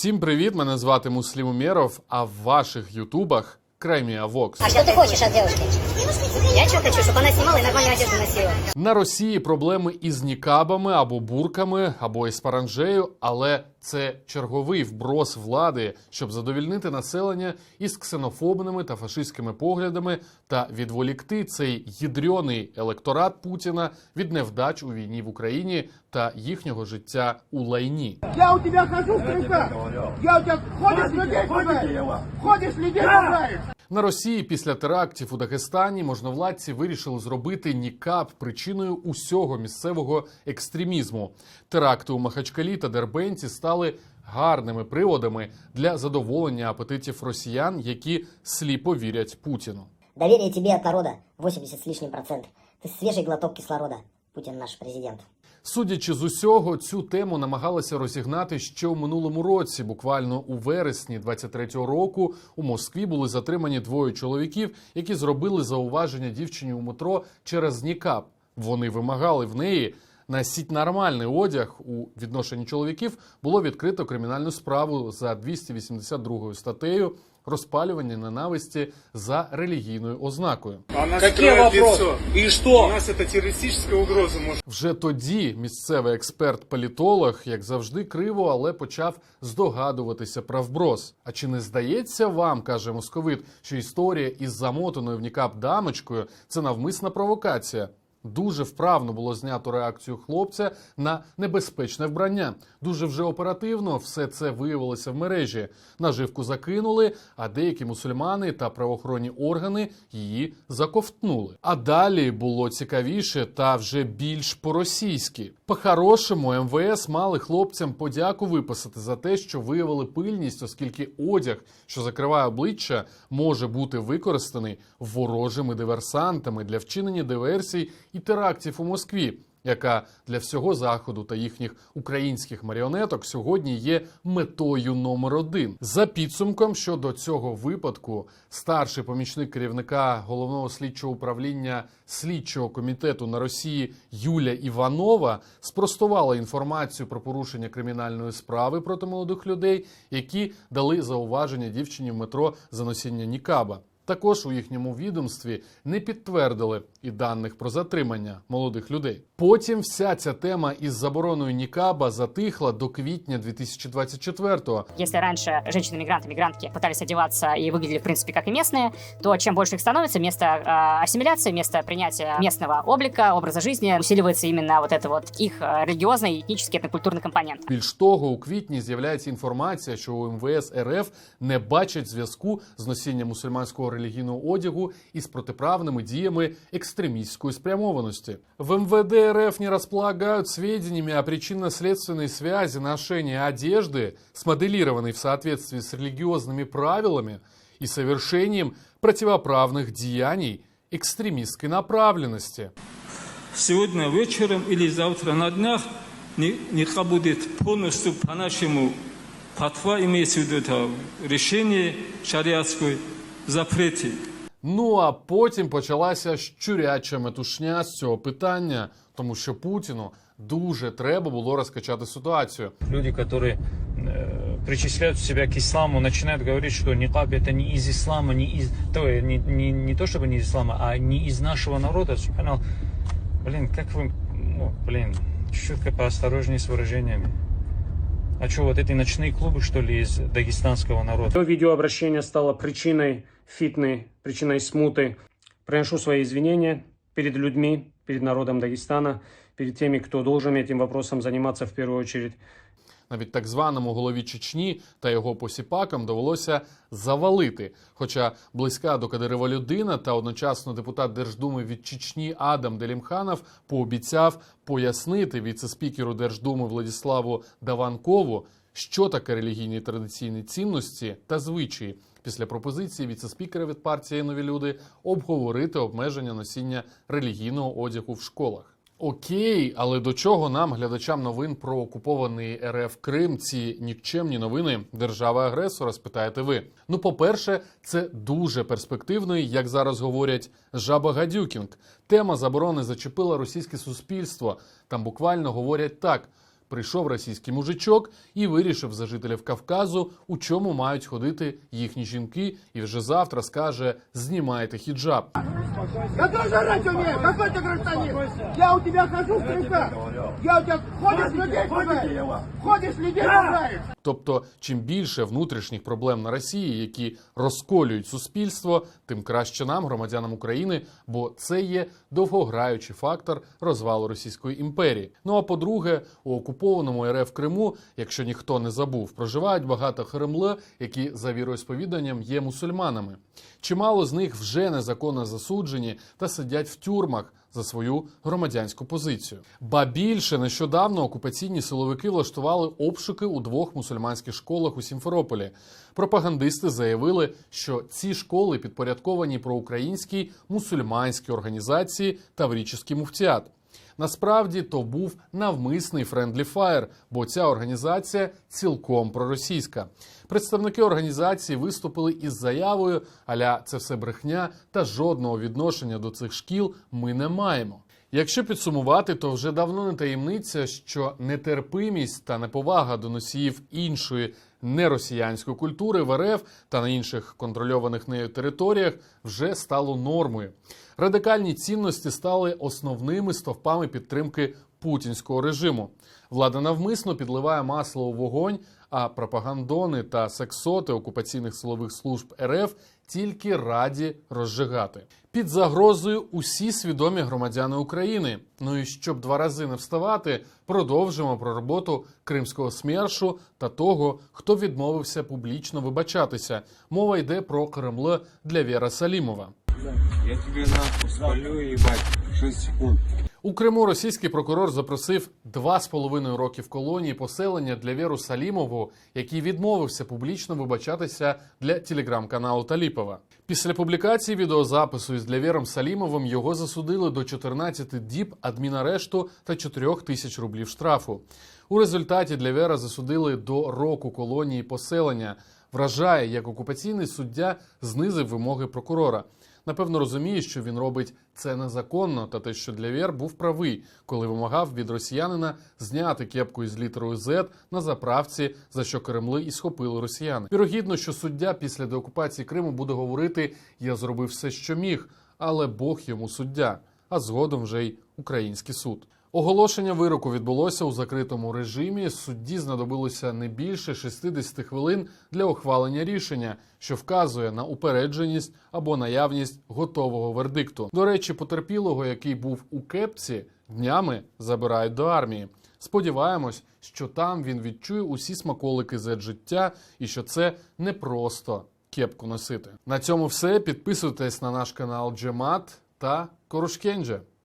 Всім привіт! Мене звати Муслім Умєров, а в ваших ютубах Кремія Вокс. А что ты хочешь от девушки? Я что хочу, чтобы она снимала и нормальную одежду носила. На Росії проблеми із нікабами або бурками, або із паранжею, але це черговий вброс влади, щоб задовільнити населення із ксенофобними та фашистськими поглядами та відволікти цей ядрений електорат Путіна від невдач у війні в Україні та їхнього життя у лайні. Я у тебя хожу в. Я у тебя ходишь людей. Ходишь людей пугаешь. На Росії після терактів у Дагестані можновладці вирішили зробити нікап причиною усього місцевого екстремізму. Теракти у Махачкалі та Дербенці стали гарними приводами для задоволення апетитів росіян, які сліпо вірять Путіну. Доверие тебе от народа 80 с лишним процент. Ты свежий глоток кислорода. Путин наш президент. Судячи з усього, цю тему намагалися розігнати ще у минулому році. Буквально у вересні 23-го року у Москві були затримані двоє чоловіків, які зробили зауваження дівчині у метро через нікап. Вони вимагали в неї. Носіть нормальний одяг у відношенні чоловіків було відкрито кримінальну справу за 282 статтею розпалювання ненависті за релігійною ознакою. Какие строит вопросы? лицо. У нас это террористическая угроза может Вже тоді місцевий експерт-політолог, як завжди, криво, але почав здогадуватися про вброс. А чи не здається вам, каже московит, що історія із замотаною в нікап дамочкою це навмисна провокація? Дуже вправно було знято реакцію хлопця на небезпечне вбрання. Дуже вже оперативно все це виявилося в мережі. Наживку закинули, а деякі мусульмани та правоохоронні органи її заковтнули. А далі було цікавіше та вже більш по-російськи. По-хорошому МВС мали хлопцям подяку виписати за те, що виявили пильність, оскільки одяг, що закриває обличчя, може бути використаний ворожими диверсантами для вчинення диверсій і терактів у Москві яка для всього заходу та їхніх українських маріонеток сьогодні є метою номер один. За підсумком щодо цього випадку, старший помічник керівника головного слідчого управління слідчого комітету на Росії Юля Іванова спростувала інформацію про порушення кримінальної справи проти молодих людей, які дали зауваження дівчині в метро за носіння нікаба. Також у їхньому відомстві не підтвердили і даних про затримання молодих людей. Потім вся ця тема із забороною нікаба затихла до квітня 2024-го. Если раньше женщины-мигранты, мигрантки пытались одеваться и выглядели, в принципе, как и местные, то чем больше их становится, вместо э, ассимиляции, вместо принятия местного облика, образа жизни, усиливается именно вот это вот их э, религиозный, этнический, этнокультурный компонент. Більш того, у квітні з'являється інформація, що у МВС РФ не бачать зв'язку з носінням мусульманського релігійного одягу із протиправними діями екстремістської спрямованості. В МВД РФ не располагают сведениями о причинно-следственной связи ношения одежды, смоделированной в соответствии с религиозными правилами и совершением противоправных деяний экстремистской направленности. Сегодня вечером или завтра на днях ни- ника будет полностью по-нашему патва, имеется в виду это решение шариатской запрете. Ну а потім почалася щуряча метушня з цього питання, тому що Путіну дуже треба було розкачати ситуацію. люди, которые э, причисляют себя к исламу, начинают говорить, что никаб это не из ислама, не из то, э, не, не, не то чтобы не из ислама, а не из нашего народа. Субханал. Блин, как вы, ну, блин, чуть-чуть поосторожнее с выражениями. А что, вот эти ночные клубы, что ли, из дагестанского народа? То видеообращение стало причиной фитны, причиной смуты. Приношу свои извинения перед людьми, перед народом Дагестана, перед теми, кто должен этим вопросом заниматься в первую очередь. Навіть так званому голові Чечні та його посіпакам довелося завалити. Хоча близька до Кадирова людина та одночасно депутат Держдуми від Чечні Адам Делімханов пообіцяв пояснити віце-спікеру Держдуми Владіславу Даванкову, що таке релігійні традиційні цінності та звичаї. Після пропозиції віце-спікера від партії Нові люди обговорити обмеження носіння релігійного одягу в школах. Окей, але до чого нам, глядачам новин про окупований РФ Крим, ці нікчемні новини держави-агресора, спитаєте ви? Ну, по-перше, це дуже перспективно, і, як зараз говорять, жаба гадюкінг. Тема заборони зачепила російське суспільство. Там буквально говорять так: прийшов російський мужичок і вирішив за жителів Кавказу, у чому мають ходити їхні жінки, і вже завтра скаже: знімайте хіджаб. Я тоже орать умею. Какой ты гражданин? Я у тебя хожу в трусах. Я у тебя ходишь людей пугаешь. Ходишь людей пугаешь. Тобто, чим більше внутрішніх проблем на Росії, які розколюють суспільство, тим краще нам, громадянам України, бо це є довгограючий фактор розвалу Російської імперії. Ну а по-друге, у окупованому РФ Криму, якщо ніхто не забув, проживають багато хремле, які за віросповіданням є мусульманами. Чимало з них вже незаконно засуджені та сидять в тюрмах за свою громадянську позицію. Ба більше нещодавно окупаційні силовики влаштували обшуки у двох мусульманських школах у Сімферополі. Пропагандисти заявили, що ці школи підпорядковані проукраїнській мусульманській організації Таврічний муфтіат. Насправді то був навмисний френдлі фаєр, бо ця організація цілком проросійська. Представники організації виступили із заявою: аля це все брехня та жодного відношення до цих шкіл ми не маємо. Якщо підсумувати, то вже давно не таємниця, що нетерпимість та неповага до носіїв іншої неросіянської культури в РФ та на інших контрольованих нею територіях вже стало нормою. Радикальні цінності стали основними стовпами підтримки путінського режиму. Влада навмисно підливає масло у вогонь, а пропагандони та сексоти окупаційних силових служб РФ тільки раді розжигати. Під загрозою усі свідомі громадяни України. Ну і щоб два рази не вставати, продовжимо про роботу кримського смершу та того, хто відмовився публічно вибачатися. Мова йде про Кремле для Віра Салімова. Я тебе нахуй спалю, ебать, 6 секунд. У Криму російський прокурор запросив два з половиною роки в колонії поселення для Віру Салімову, який відмовився публічно вибачатися для телеграм-каналу Таліпова. Після публікації відеозапису із Лявєром Салімовим його засудили до 14 діб адмінарешту та 4 тисяч рублів штрафу. У результаті для Вера засудили до року колонії поселення. Вражає, як окупаційний суддя знизив вимоги прокурора. Напевно, розуміє, що він робить це незаконно, та те, що Длявєр був правий, коли вимагав від росіянина зняти кепку із літерою Z на заправці, за що Кремли і схопили росіяни. Вірогідно, що суддя після деокупації Криму буде говорити: я зробив все, що міг, але Бог йому суддя, а згодом вже й український суд. Оголошення вироку відбулося у закритому режимі. Судді знадобилося не більше 60 хвилин для ухвалення рішення, що вказує на упередженість або наявність готового вердикту. До речі, потерпілого, який був у кепці, днями забирають до армії. Сподіваємось, що там він відчує усі смаколики з життя і що це не просто кепку носити. На цьому все. Підписуйтесь на наш канал Джемат та Корушкенджа.